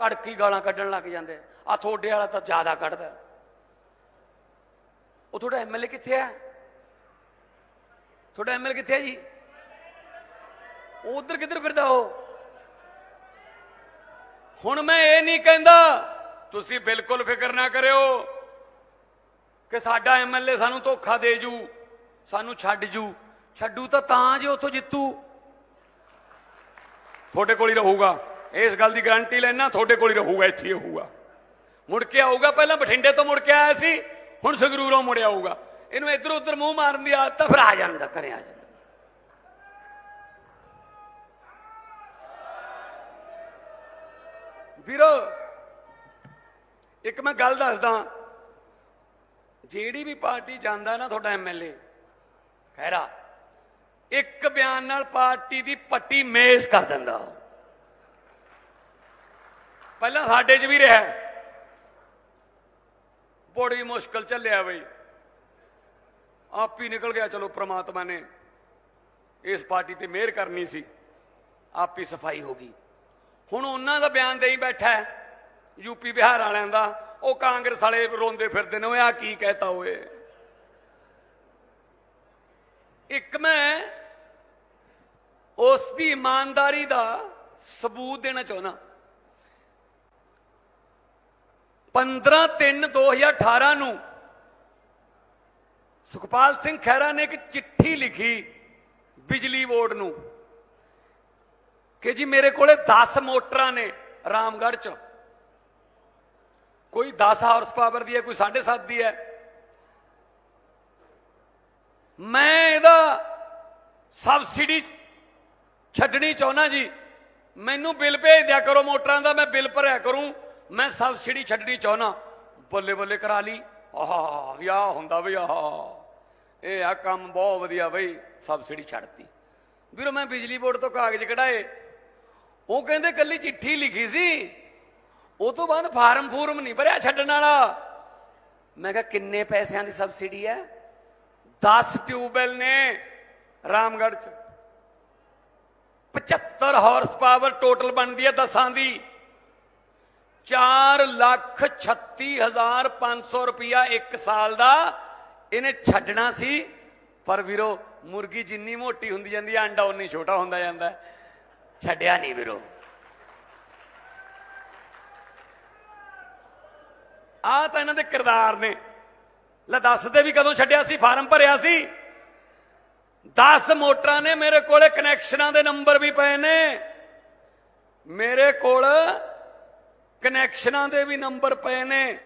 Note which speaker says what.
Speaker 1: ਤੜਕੀ ਗਾਲਾਂ ਕੱਢਣ ਲੱਗ ਜਾਂਦੇ। ਆ ਤੁਹਾਡੇ ਵਾਲਾ ਤਾਂ ਜ਼ਿਆਦਾ ਕੱਢਦਾ। ਉਹ ਤੁਹਾਡਾ ਐਮਐਲਏ ਕਿੱਥੇ ਹੈ? ਤੁਹਾਡਾ ਐਮਐਲਏ ਕਿੱਥੇ ਹੈ ਜੀ? ਉਹ ਉਧਰ ਕਿੱਧਰ ਫਿਰਦਾ ਉਹ? ਹੁਣ ਮੈਂ ਇਹ ਨਹੀਂ ਕਹਿੰਦਾ, ਤੁਸੀਂ ਬਿਲਕੁਲ ਫਿਕਰ ਨਾ ਕਰਿਓ ਕਿ ਸਾਡਾ ਐਮਐਲਏ ਸਾਨੂੰ ਧੋਖਾ ਦੇ ਜੂ, ਸਾਨੂੰ ਛੱਡ ਜੂ। ਛੱਡੂ ਤਾਂ ਤਾਂ ਜੇ ਉੱਥੋਂ ਜਿੱਤੂ। ਤੁਹਾਡੇ ਕੋਲ ਹੀ ਰਹੂਗਾ। ਇਸ ਗੱਲ ਦੀ ਗਾਰੰਟੀ ਲੈਣਾ, ਤੁਹਾਡੇ ਕੋਲ ਹੀ ਰਹੂਗਾ, ਇੱਥੇ ਹੀ ਰਹੂਗਾ। ਮੁੜ ਕੇ ਆਊਗਾ, ਪਹਿਲਾਂ ਬਠਿੰਡੇ ਤੋਂ ਮੁੜ ਕੇ ਆਇਆ ਸੀ, ਹੁਣ ਸੰਗਰੂਰੋਂ ਮੁੜ ਆਊਗਾ। ਇਹਨੂੰ ਇੱਧਰ ਉੱਧਰ ਮੂੰਹ ਮਾਰਨ ਦੀ ਆਦਤ ਆ ਫਿਰ ਆ ਜਾਂਦਾ, ਘਰੇ ਆ ਜਾਂਦਾ। ਵੀਰੋ, ਇੱਕ ਮੈਂ ਗੱਲ ਦੱਸਦਾ। ਜਿਹੜੀ ਵੀ ਪਾਰਟੀ ਜਾਂਦਾ ਨਾ ਤੁਹਾਡਾ ਐਮਐਲਏ ਖੈਰਾ ਇੱਕ ਬਿਆਨ ਨਾਲ ਪਾਰਟੀ ਦੀ ਪੱਟੀ ਮੇਜ਼ ਕਰ ਦਿੰਦਾ ਉਹ। ਪਹਿਲਾਂ ਸਾਡੇ 'ਚ ਵੀ ਰਿਹਾ ਬੜੀ ਮੁਸ਼ਕਲ ਚੱਲਿਆ ਬਈ। ਆਪ ਹੀ ਨਿਕਲ ਗਿਆ, ਚਲੋ ਪ੍ਰਮਾਤਮਾ ਨੇ ਇਸ ਪਾਰਟੀ ਤੇ ਮਿਹਰ ਕਰਨੀ ਸੀ। ਆਪ ਹੀ ਸਫ਼ਾਈ ਹੋ ਗਈ। ਹੁਣ ਉਹਨਾਂ ਦਾ ਬਿਆਨ ਦੇਈ ਬੈਠਾ ਹੈ ਯੂਪੀ ਬਿਹਾਰ ਵਾਲਿਆਂ ਦਾ। ਉਹ ਕਾਂਗਰਸ ਵਾਲੇ ਰੋਂਦੇ ਫਿਰਦੇ ਨੇ ਉਹ ਆ ਕੀ ਕਹਿਤਾ ਓਏ। ਇੱਕ ਮੈਂ ਉਸ ਦੀ ਇਮਾਨਦਾਰੀ ਦਾ ਸਬੂਤ ਦੇਣਾ ਚਾਹੁੰਦਾ। 15/3/2018 ਨੂੰ ਸੁਖਪਾਲ ਸਿੰਘ ਖਹਿਰਾ ਨੇ ਇੱਕ ਚਿੱਠੀ ਲਿਖੀ ਬਿਜਲੀ ਬੋਰਡ ਨੂੰ ਕਿ ਜੀ ਮੇਰੇ ਕੋਲੇ 10 ਮੋਟਰਾਂ ਨੇ ਰਾਮਗੜ੍ਹ ਚ। ਕੋਈ 10 ਹਾਰਸ ਪਾਵਰ ਦੀ ਹੈ, ਕੋਈ 7.5 ਦੀ ਹੈ। ਮੈਂ ਇਹਦਾ ਸਬਸਿਡੀ ਛੱਡਣੀ ਚਾਹੁੰਦਾ ਜੀ। ਮੈਨੂੰ ਬਿੱਲ ਭੇਜ ਦਿਆ ਕਰੋ ਮੋਟਰਾਂ ਦਾ, ਮੈਂ ਬਿੱਲ ਭਰਿਆ ਕਰੂੰ। ਮੈਂ ਸਬਸਿਡੀ ਛੱਡਣੀ ਚਾਹੁੰਦਾ। ਬੱਲੇ ਬੱਲੇ ਕਰਾ ਲਈ। ਆਹ ਵਿਆਹ ਹੁੰਦਾ ਵੀ ਆਹ। ਇਹ ਆ ਕੰਮ ਬਹੁਤ ਵਧੀਆ ਬਈ ਸਬਸਿਡੀ ਛੱਡਤੀ। ਵੀਰੋ, ਮੈਂ ਬਿਜਲੀ ਬੋਰਡ ਤੋਂ ਕਾਗਜ਼ ਕਢਾਏ। ਉਹ ਕਹਿੰਦੇ ਕੱਲੀ ਚਿੱਠੀ ਲਿਖੀ ਸੀ। ਉਹ ਤੋਂ ਬਾਅਦ ਫਾਰਮ ਫੂਰਮ ਨਹੀਂ ਭਰਿਆ ਛੱਡਣ ਵਾਲਾ। ਮੈਂ ਕਿਹਾ, ਕਿੰਨੇ ਪੈਸਿਆਂ ਦੀ ਸਬਸਿਡੀ ਹੈ? 10 ਟਿਊਬਵੈਲ ਨੇ ਰਾਮਗੜ੍ਹ ਚ। 75 ਹਾਰਸ ਪਾਵਰ ਟੋਟਲ ਬਣਦੀ ਹੈ ਦਸਾਂ ਦੀ। 4 ਲੱਖ 36500 ਰੁਪਇਆ ਇੱਕ ਸਾਲ ਦਾ ਇਹਨੇ ਛੱਡਣਾ ਸੀ। ਪਰ ਵੀਰੋ, ਮੁਰਗੀ ਜਿੰਨੀ ਮੋਟੀ ਹੁੰਦੀ ਜਾਂਦੀ ਹੈ ਅੰਡਾ ਉਨੀ ਛੋਟਾ ਹੁੰਦਾ ਜਾਂਦਾ। ਛੱਡਿਆ ਨਹੀਂ ਵੀਰੋ। ਆ ਤਾਂ ਇਹਨਾਂ ਦੇ ਕਿਰਦਾਰ ਨੇ। ਲੈ ਦੱਸਦੇ ਵੀ ਕਦੋਂ ਛੱਡਿਆ ਸੀ, ਫਾਰਮ ਭਰਿਆ ਸੀ। 10 ਮੋਟਰਾਂ ਨੇ ਮੇਰੇ ਕੋਲੇ, ਕਨੈਕਸ਼ਨਾਂ ਦੇ ਨੰਬਰ ਵੀ ਪਏ ਨੇ। ਮੇਰੇ ਕੋਲ ਕਨੈਕਸ਼ਨਾਂ ਦੇ ਵੀ ਨੰਬਰ ਪਏ ਨੇ।